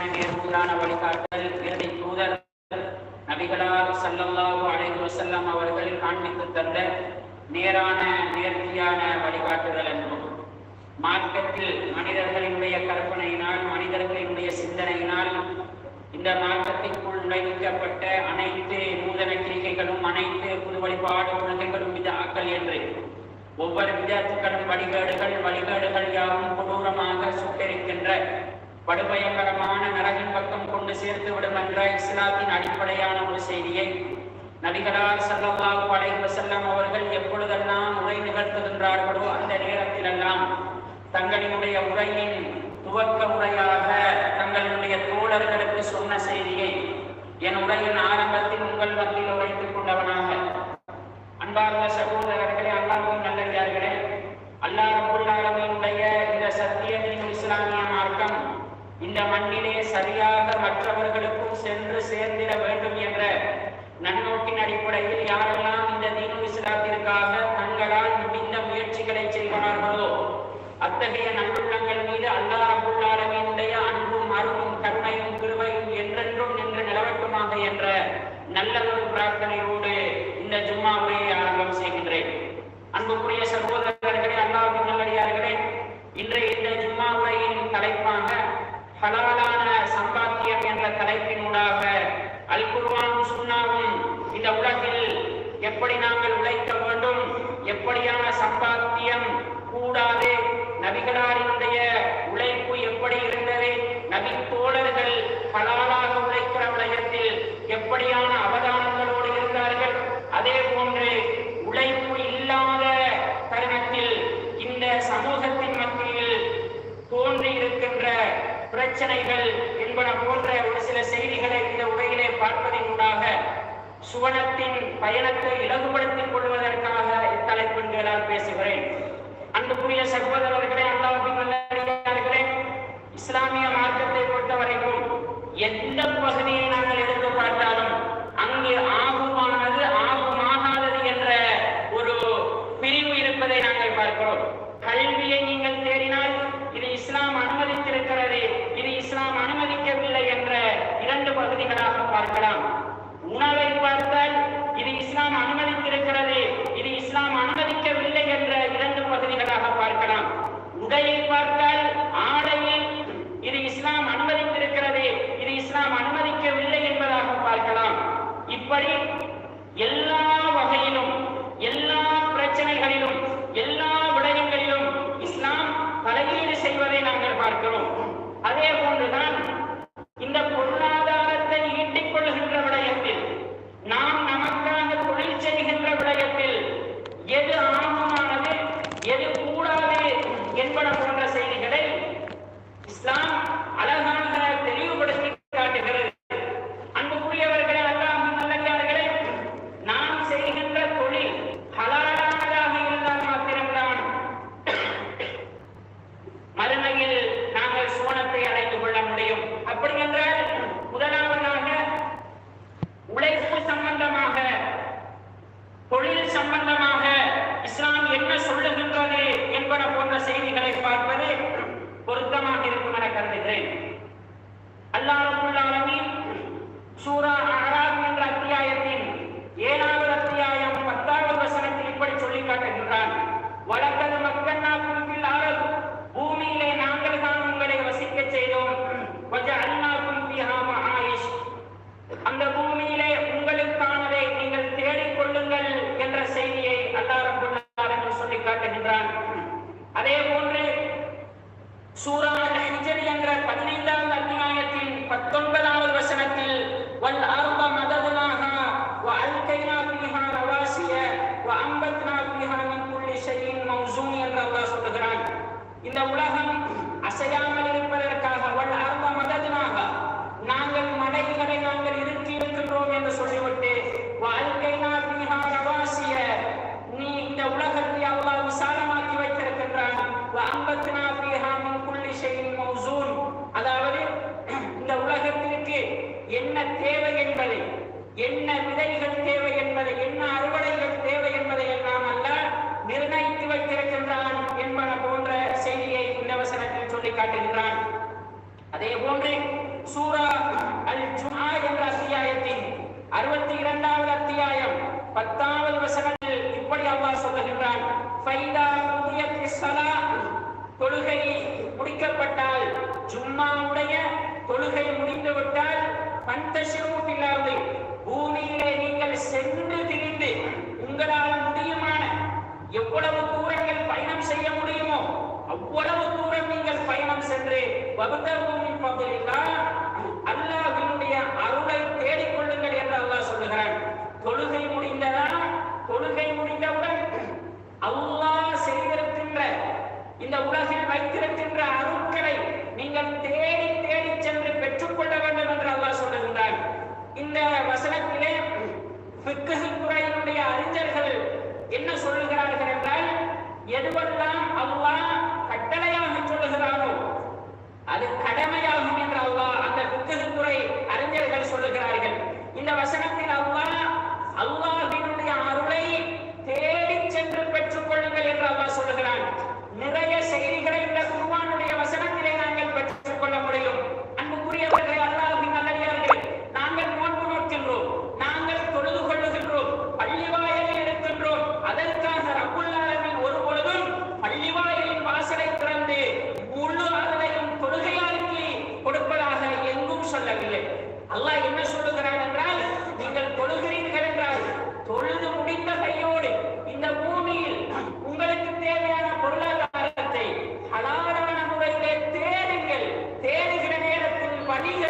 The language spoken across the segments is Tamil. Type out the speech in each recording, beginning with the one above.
நேரான நேர்மையான வழிகாட்டல் இறுதி தூதர் நபிகளார் சல்லல்லாஹு அலைஹி வஸல்லம் அவர்கள் காண்பித்து தந்த நேரான நேர்த்தியான வழிகாட்டுதல் என்றும் மார்க்கத்தில் மனிதர்களினுடைய கற்பனையினால் மனிதர்களினுடைய சிந்தனையினால் இந்த மார்க்கத்திற்குள் நுழைவிக்கப்பட்ட அனைத்து நூதன கிரிகைகளும் அனைத்து புது வழிபாடு கொள்கைகளும் விதாக்கள் என்று ஒவ்வொரு விதத்துக்களும் வழிகேடுகள் வழிகேடுகள் யாவும் கொடூரமாக சுட்டரிக்கின்ற படுபயங்கரமான நரகின் பக்கம் கொண்டு சேர்த்து விடும் என்ற இஸ்லாத்தின் அடிப்படையான ஒரு செய்தியை நபிகளார் ஸல்லல்லாஹு அலைஹி வஸல்லம் அவர்கள் எப்பொழுதெல்லாம் உரை நிகழ்த்துகின்றார்களோ அந்த நேரத்திலெல்லாம் தங்களினுடைய உரையின் துவக்க உரையாக தங்களுடைய தோழர்களுக்கு சொன்ன செய்தியை என் உரையின் ஆரம்பத்தில் உங்கள் மத்தியில் உரைத்துக் கொண்டவனாக. அன்பார்ந்த சகோதரர்களே அல்லாஹ்வின் நல்லடியார்களே அல்லாஹ் ரப்பல் இந்த சத்தியத்தின் இஸ்லாமிய மார்க்கம் இந்த மண்ணிலே சரியாக மற்றவர்களுக்கும் சென்று சேர்ந்திட வேண்டும் என்ற நன்னோக்கின் அடிப்படையில் யாரெல்லாம் இந்த தீனு இஸ்லாத்திற்காக தங்களால் முடிந்த முயற்சிகளை செய்கிறார்களோ அத்தகைய நல்லுள்ளங்கள் மீது அல்லாஹ் ரப்பல் அன்பும் அருளும் கண்மையும் கிருவையும் என்றென்றும் நின்று நிலவட்டுமாக என்ற நல்ல ஒரு பிரார்த்தனையோடு இந்த ஜும்மா உரையை ஆரம்பம் செய்கின்றேன். அன்புக்குரிய சகோதரர்களே அல்லாஹ்வின் நல்லடியார்களே இன்றைய இந்த ஜும்மா உரையின் தலைப்பாக ஹலாலான சம்பாத்தியம் என்ற தலைப்பினூடாக அல் குர்ஆன் சுண்ணாவும் இந்த உலகில் எப்படி நாங்கள் உழைக்க வேண்டும் எப்படியான சம்பாத்தியம் கூடாது நபிகளாரினுடைய உழைப்பு எப்படி இருந்தது நபி தோழர்கள் பலாலாக உழைக்கிற விடயத்தில் எப்படியான அவர் இருந்தார்கள் அதே போன்று உழைப்பு இல்லாத தருணத்தில் இந்த சமூகத்தின் மத்தியில் தோன்றி இருக்கின்ற பிரச்சனைகள் என்பன போன்ற ஒரு சில செய்திகளை இந்த உரையிலே பார்ப்பதினூடாக சுவனத்தின் பயணத்தை இலகுபடுத்திக் கொள்வதற்காக இத்தலைப்பின்களால் பேசுகிறேன். அன்புக்குரிய சகோதரர்களே அல்லாஹ்வின் இஸ்லாமிய மார்க்கத்தை பொறுத்தவரைக்கும் எந்த பகுதியை நாங்கள் எடுத்து பார்த்தாலும் அங்கே ஆகும் ஆகுமாகாதது என்ற ஒரு பிரிவு இருப்பதை நாங்கள் பார்க்கிறோம் கல்வியை நீங்கள் தேடினால் இது இஸ்லாம் அனுமதித்திருக்கிறது இது இஸ்லாம் அனுமதிக்கவில்லை என்ற இரண்டு பார்க்கலாம். உணவை பார்த்தால் இது இஸ்லாம் அனுமதித்திருக்கிறது. இது இஸ்லாம் அனுமதிக்கவில்லை என்ற இரண்டு பகுதிகளாக பார்க்கலாம். உடையை பார்த்தால் ஆடையில் இது இஸ்லாம் அனுமதித்திருக்கிறது. இது இஸ்லாம் அனுமதிக்கவில்லை என்பதாக பார்க்கலாம். இப்படி எல்லா வகையிலும் எல்லா பிரச்சனைகளிலும் எல்லா விடயங்களிலும் இஸ்லாம் தலையீடு செய்வதை நாங்கள் பார்க்கிறோம். அதே போன்றுதான் இந்த பொருளாதார ஈட்டிக் கொள்கின்ற விடயத்தில் நாம் நமக்காக தொழில் செய்கின்ற விடயத்தில் எது ஆகுமானது எது கூடாது என்பன போன்ற செய்திகளை இஸ்லாம் அழகாக தெளிவுபடுத்தி காட்டுகிறது அன்புக்குரியவர்களே அல்லாஹ் நல்லடியார்களே நாம் செய்கின்ற தொழில் ஹலாலானதாக இருந்தால் மாத்திரம்தான் மறுமையில் நாங்கள் சுவனத்தை அடைந்து கொள்ள முடியும் அப்படி என்றால் முதலாவதாக உழைப்பு சம்பந்தமாக தொழில் சம்பந்தமாக இஸ்லாம் என்ன சொல்லுகின்றது என்பன போன்ற செய்திகளை பார்ப்பது பொருத்தமாக இருக்கும் என கருதுகிறேன். அல்லாஹ் சூரா அராப் என்ற அத்தியாயத்தின் ஏழாவது அத்தியாயம் பத்தாவது வசனத்தில் இப்படி சொல்லி காட்டுகின்றான். வழக்கது மக்கண்ணா குழுவில் அரபு பூமியிலே நாங்கள் தான் உங்களை வசிக்க செய்தோம். கொஞ்சம் அல்லா ஃபிஹா ஆயிஷ் அந்த பூமியிலே உங்களுக்கானதை நீங்கள் தேடிக் கொள்ளுங்கள் என்ற செய்தியை அல்லாஹ் ரப்பல் சொல்லி காட்டுகின்றான். அதே போன்று சூரா ஹிஜர் என்ற பதினைந்தாவது அத்தியாயத்தின் பத்தொன்பதாவது வசனத்தில் வல் அர்த மததுனாஹா வ அல்கைனா ஃபீஹா ரவாசிய வ அம்பத்னா ஃபீஹா மின் குல்லி ஷைஇன் மௌசூன் என்று அல்லாஹ் சொல்லுகிறான். இந்த உலகம் அசையாமல் இருப்பதற்காக வல் அர்த மததுனாஹா நாங்கள் மலைகளை நாங்கள் இருத்தி என்று சொல்லிவிட்டு என்ன விதைகள் தேவை என்பதை என்ன அறுவடைகள் தேவை என்பதை எல்லாம் அல்ல நிர்ணயித்து வைத்திருக்கின்றான் என்பன போன்ற செய்தியை இந்த சொல்லி காட்டுகின்றான். அதே போன்று சூரா அல் ஜுமா என்ற அத்தியாயத்தின் அறுபத்தி இரண்டாவது அத்தியாயம் பத்தாவது வசனத்தில் இப்படி அல்லாஹ் சொல்லுகின்றான். தொழுகை முடிக்கப்பட்டால் ஜும்மாவுடைய தொழுகை முடிந்துவிட்டால் பந்தசிரூப்பில்லாது பூமியிலே நீங்கள் சென்று திரிந்து உங்களால் முடியுமான எவ்வளவு தூரங்கள் பயணம் செய்ய முடியுமோ அவ்வளவு தூரம் நீங்கள் பயணம் சென்று பகுதர்வும் பகுதியில்தான் அல்லாஹினுடைய அருளை தேடிக்கொள்ளுங்கள் என்று அல்லாஹ் சொல்லுகிறான். தொழுகை முடிந்ததா? தொழுகை முடிந்தவுடன் அல்லாஹ் செய்திருக்கின்ற இந்த உலகில் வைத்திருக்கின்ற அருட்கள்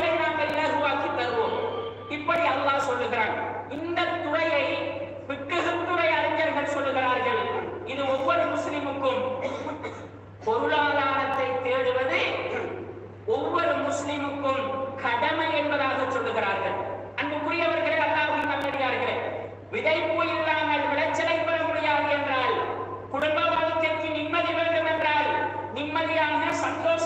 இறைநாட்டல்ல உருவாக்கி தருவோம் இப்படி அல்லாஹ் சொல்லுகிறான். இந்த துறையை துறை அறிஞர்கள் சொல்லுகிறார்கள். இது ஒவ்வொரு முஸ்லிமுக்கும் பொருளாதாரத்தை தேடுவது ஒவ்வொரு முஸ்லிமுக்கும் கடமை என்பதாக சொல்லுகிறார்கள். அன்புக்குரியவர்களே அல்லாஹும் நம்பினார்களே விதைப்பு இல்லாமல் விளைச்சலை பெற முடியாது என்றால் குடும்ப வாழ்க்கைக்கு நிம்மதி வேண்டும் என்றால் நிம்மதியாக சந்தோஷம்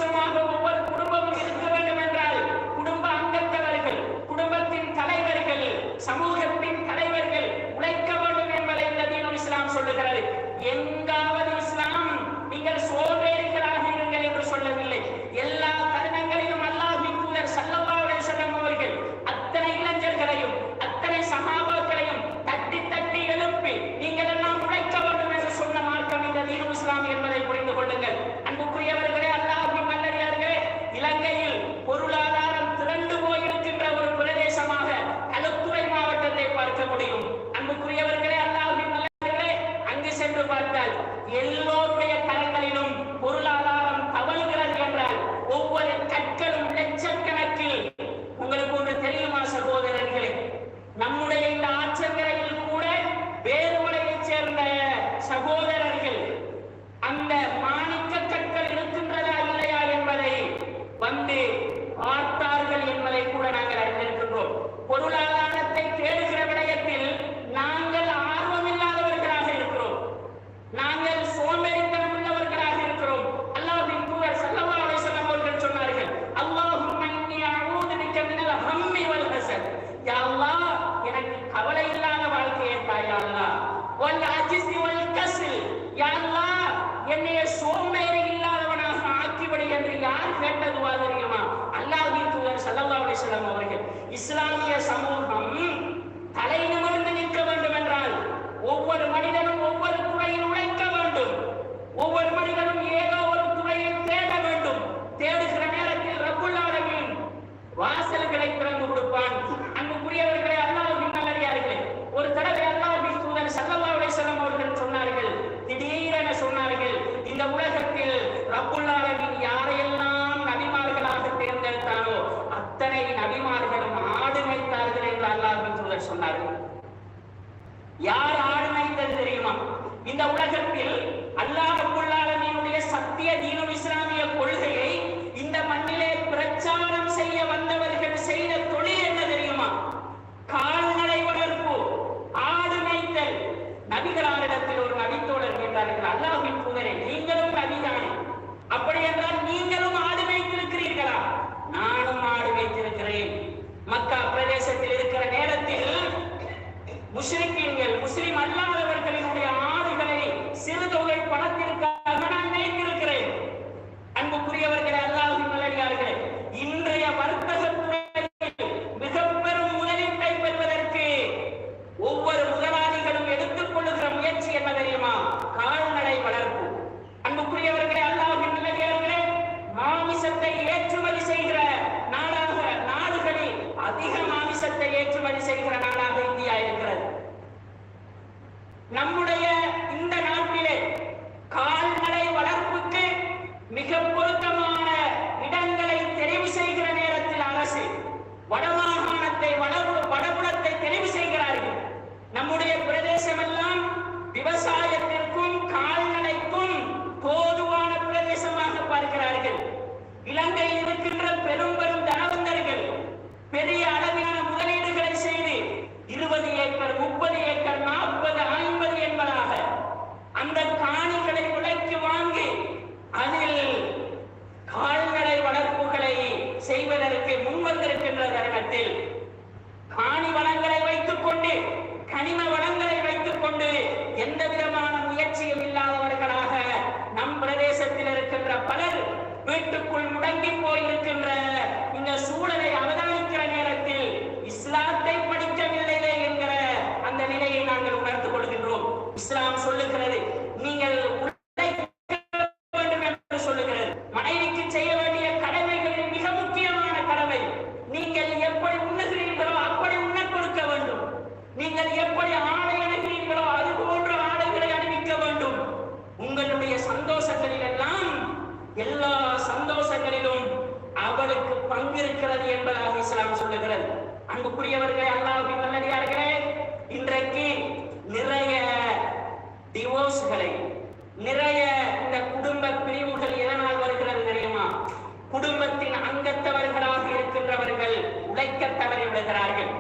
குடும்பத்தின் அங்கத்தவர்களாக இருக்கின்றவர்கள் உழைக்க தவறி விடுகிறார்கள்.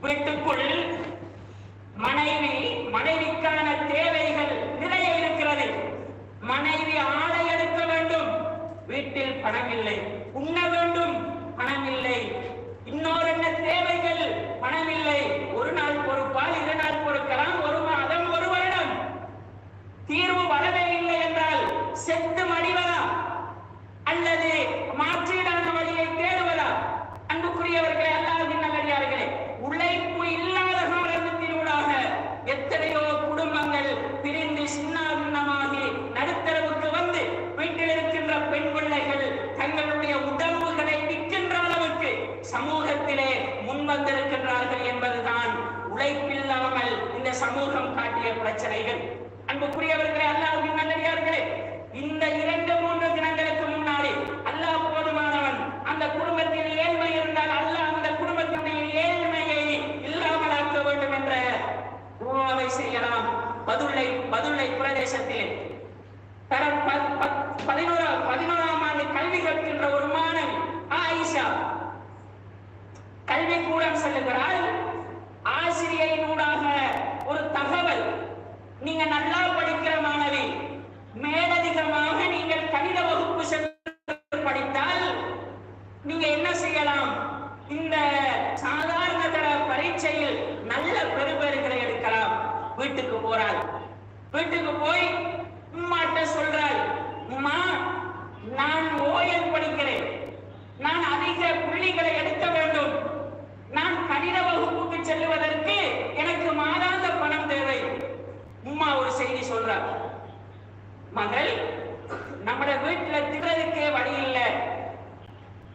வீட்டுக்குள் மனைவி மனைவிக்கான தேவைகள் நிறைய இருக்கிறது. மனைவி ஆடை எடுக்க வேண்டும். வீட்டில் பணம் இல்லை. உண்ண வேண்டும். பணம் இல்லை. இன்னொரு என்ன தேவைகள் பணம் இல்லை. ஒரு நாள் பொறுப்பால் இரு நாள் பொறுக்கலாம். ஒரு மாதம் ஒரு வருடம். தீர்வு வரவே இல்லை என்றால் செத்து மடிவதா? அல்லது மாற்றீடான வழியை தேடுவதா அன்புக்குரியவர்களே அல்லாஹ்வின் நல்லடியார்களே உழைப்பு இல்லாத காரணத்தினூடாக எத்தனையோ குடும்பங்கள் பிரிந்து சின்னாபின்னமாகி நடுத்தரவுக்கு வந்து வீட்டில் இருக்கின்ற பெண் பிள்ளைகள் தங்களுடைய உடம்புகளை விற்கின்ற அளவுக்கு சமூகத்திலே முன்வந்திருக்கின்றார்கள் என்பதுதான் உழைப்பில்லாமல் இந்த சமூகம் காட்டிய பிரச்சனைகள் அன்புக்குரியவர்களே அல்லாஹ்வின் நல்லடியார்களே இந்த இரண்டு மூன்று தினங்களுக்கு முன்னாடி அல்லாஹ் போதுமானவன் அந்த குடும்பத்தில் ஏழ்மை இருந்தால் அல்லாஹ் அந்த குடும்பத்தினுடைய ஏழ்மையை இல்லாமலாக்க வேண்டும் என்ற துஆவை செய்யலாம் பதுளை பதுளை பிரதேசத்தில் தரம் ப- ப- பதினோரா பதினோராம் ஆண்டு கல்வி கற்கின்ற ஒரு மாணவி ஆயிஷா கல்வி கூடம் செல்லுகிறாள் ஆசிரியையினூடாக ஒரு தகவல் நீங்க நல்லா படிக்கிற மாணவி மேலதிகமாக நீங்கள் கணித வகுப்பு சென்று படித்தால் நீங்க என்ன செய்யலாம் இந்த சாதாரண தர பரீட்சையில் நல்ல பெருபேறுகளை எடுக்கலாம். வீட்டுக்கு போறாள். வீட்டுக்கு போய் உம்மாட்ட சொல்றாள் உம்மா நான் ஓயல் படிக்கிறேன். நான் அதிக புள்ளிகளை எடுக்க வேண்டும். நான் கணித வகுப்புக்கு செல்லுவதற்கு எனக்கு மாதாந்த பணம் தேவை. உம்மா ஒரு செய்தி சொல்றார் மகள் நம்மட வீட்டுல தின்றதுக்கே வழி இல்லை.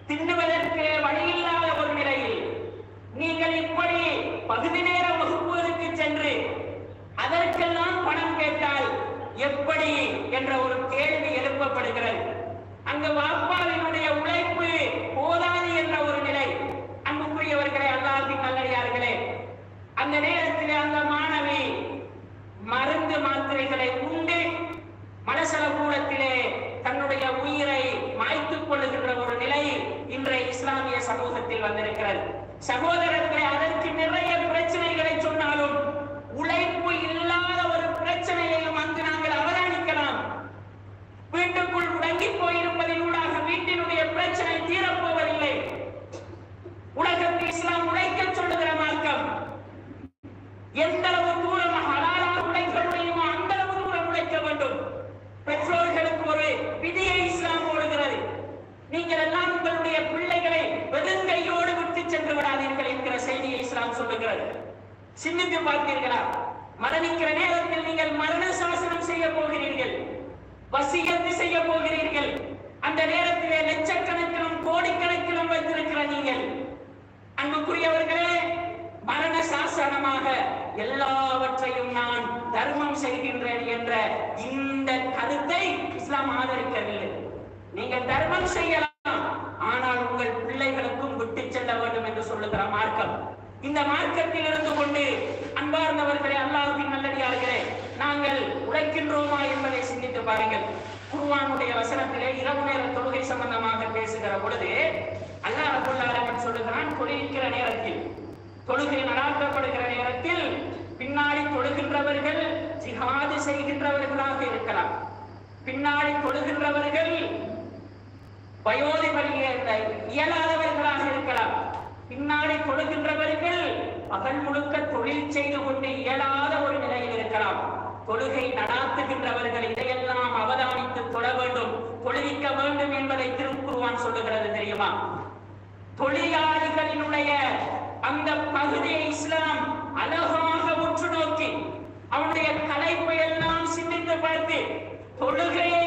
தின்னுவதற்கே வழி இல்லாத ஒரு நிலையில் நீங்கள் இப்படி பகுதி நேர வகுப்புகளுக்கு சென்று அதற்கெல்லாம் பணம் கேட்டால் எப்படி என்ற ஒரு கேள்வி எழுப்பப்படுகிறது. அங்கு வாப்பாவினுடைய உழைப்பு போதாது என்ற ஒரு நிலை. அன்புக்குரியவர்களே அல்லாஹின் நல்லடியார்களே அந்த நேரத்தில் அந்த மாணவி மருந்து மாத்திரைகளை உண்டு மனசல கூடத்திலே தன்னுடைய உயிரை மாய்த்துக் கொள்ளுகின்ற ஒரு நிலை இன்றைய இஸ்லாமிய சமூகத்தில் வந்திருக்கிறது. சகோதரர்களை அதற்கு நிறைய பிரச்சனை சொன்னாலும் உழைப்பு இல்லாத ஒரு பிரச்சனையையும் அங்கு நாங்கள் அவதானிக்கலாம் வீட்டுக்குள் முடங்கி போயிருப்பதினூடாக வீட்டினுடைய பிரச்சனை தீரப்போவதில்லை உலகத்தில் இஸ்லாம் உழைக்க சொல்லுகிற மார்க்கம் எந்த அளவு தூரம் ஹலாலாக உழைக்க முடியுமோ அந்த அளவு தூரம் உழைக்க வேண்டும் பெற்றோர்களுக்கு ஒரு விதியை இஸ்லாம் போடுகிறது நீங்கள் எல்லாம் உங்களுடைய பிள்ளைகளை வெறுங்கையோடு விட்டு சென்று விடாதீர்கள் என்கிற செய்தியை இஸ்லாம் சொல்லுகிறது சிந்தித்து பார்த்தீர்களா மரணிக்கிற நேரத்தில் நீங்கள் மரண சாசனம் செய்ய போகிறீர்கள். வசியத்து செய்ய போகிறீர்கள். அந்த நேரத்திலே லட்சக்கணக்கிலும் கோடிக்கணக்கிலும் வைத்திருக்கிற நீங்கள். அன்புக்குரியவர்களே மரண சாசனமாக எல்லாவற்றையும் நான் தர்மம் செய்கின்றேன் என்ற இந்த கருத்தை இஸ்லாம் ஆதரிக்கவில்லை. நீங்கள் தர்மம் செய்யலாம். ஆனால் உங்கள் பிள்ளைகளுக்கும் விட்டு செல்ல வேண்டும் என்று சொல்லுகிற மார்க்கம். இந்த மார்க்கத்தில் இருந்து கொண்டு அன்பார்ந்தவர்களே அல்லாஹ்வின் நல்லடியார்களே நாங்கள் உழைக்கின்றோமா என்பதை சிந்தித்து பாருங்கள். குருவானுடைய வசனத்திலே இரவு நேர தொழுகை சம்பந்தமாக பேசுகிற பொழுது அல்லாஹ் ரப்பல் சொல்லுகிறான் தொழுகிற நேரத்தில். தொழுகை நடாத்தப்படுகிற நேரத்தில் பின்னாடி தொழுகின்றவர்கள் ஜிஹாது செய்கின்றவர்களாக இருக்கலாம். பின்னாடி தொழுகின்றவர்கள் வயோதிபரிய இயலாதவர்களாக இருக்கலாம். பின்னாடி தொழுகின்றவர்கள் பகல் முழுக்க தொழில் செய்து கொண்டு இயலாத ஒரு நிலையில் இருக்கலாம். தொழுகை நடாத்துகின்றவர்கள் இதையெல்லாம் அவதானித்து தொழ வேண்டும். தொழுவிக்க வேண்டும் என்பதை திருக்குருவான் சொல்லுகிறது தெரியுமா? தொழிலாளிகளினுடைய அந்த பகுதியை இஸ்லாம் அழகாக உற்று நோக்கி அவனுடைய கலைப்பை எல்லாம் சிந்தித்து பார்த்து தொழுகையை